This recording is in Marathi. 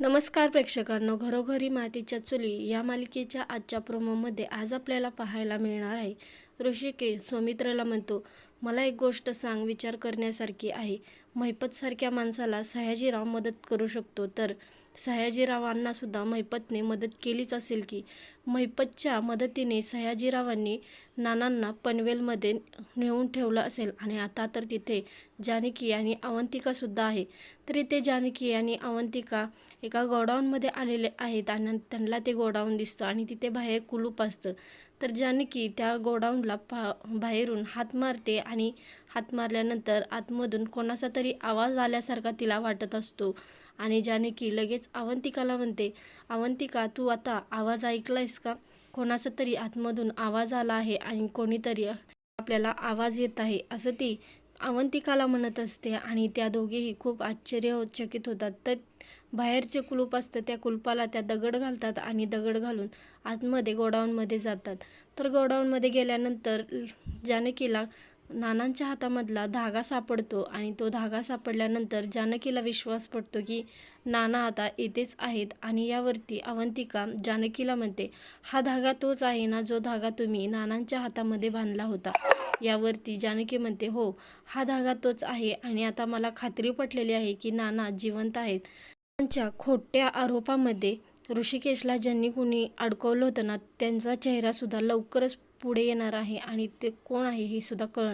नमस्कार प्रेक्षकांनो घरोघरी मातीच्या चुली या मालिकेच्या आजच्या प्रोमोमध्ये आज आपल्याला पाहायला मिळणार आहे ऋषिकेश स्वमित्राला म्हणतो मला एक गोष्ट सांग विचार करण्यासारखी आहे. महिपतसारख्या माणसाला सयाजीराव मदत करू शकतो तर सयाजीरावांनासुद्धा महिपतने मदत केलीच असेल की. महिपतच्या मदतीने सयाजीरावांनी नानांना पनवेलमध्ये नेऊन ठेवलं असेल आणि आता तर तिथे जानकी आणि अवंतिकासुद्धा आहे. तर इथे जानकी आणि अवंतिका एका गोडाऊनमध्ये आलेले आहेत आणि त्यांना ते गोडाऊन दिसतं आणि तिथे बाहेर कुलूप असतं. तर जानकी त्या गोडाऊनला पा बाहेरून हात मारते आणि हात मारल्यानंतर आतमधून कोणाचा तरी आवाज आल्यासारखा तिला वाटत असतो. आणि जानकी लगेच अवंतिकाला म्हणते अवंतिका तू आता आवाज ऐकलायस का? कोणाचा तरी आतमधून आवाज आला आहे आणि कोणीतरी आपल्याला आवाज येत आहे असं ती अवंतिकाला म्हणत असते. आणि त्या दोघेही खूप आश्चर्यचकित होतात. तर बाहेरचे कुलूप असतं त्या कुलपाला त्या दगड घालतात आणि दगड घालून आतमध्ये गोडाऊनमध्ये जातात. तर गोडाऊनमध्ये गेल्यानंतर जानकीला नानांच्या हातामधला धागा सापडतो आणि तो धागा सापडल्यानंतर जानकीला विश्वास पडतो की नाना आता येथेच आहेत आणि यावरती अवंतिका जानकीला म्हणते हा धागा तोच आहे ना जो धागा तुम्ही नानांच्या हातामध्ये बांधला होता? यावरती जानकी म्हणते हो हा धागा तोच आहे आणि आता मला खात्री पटलेली आहे की नाना जिवंत आहेत. त्यांच्या खोट्या आरोपामध्ये ऋषिकेशला ज्यांनी कुणी अडकवलं होतं ना त्यांचा चेहरासुद्धा लवकरच पुढे येणार आहे आणि ते कोण आहे हे सुद्धा कळणार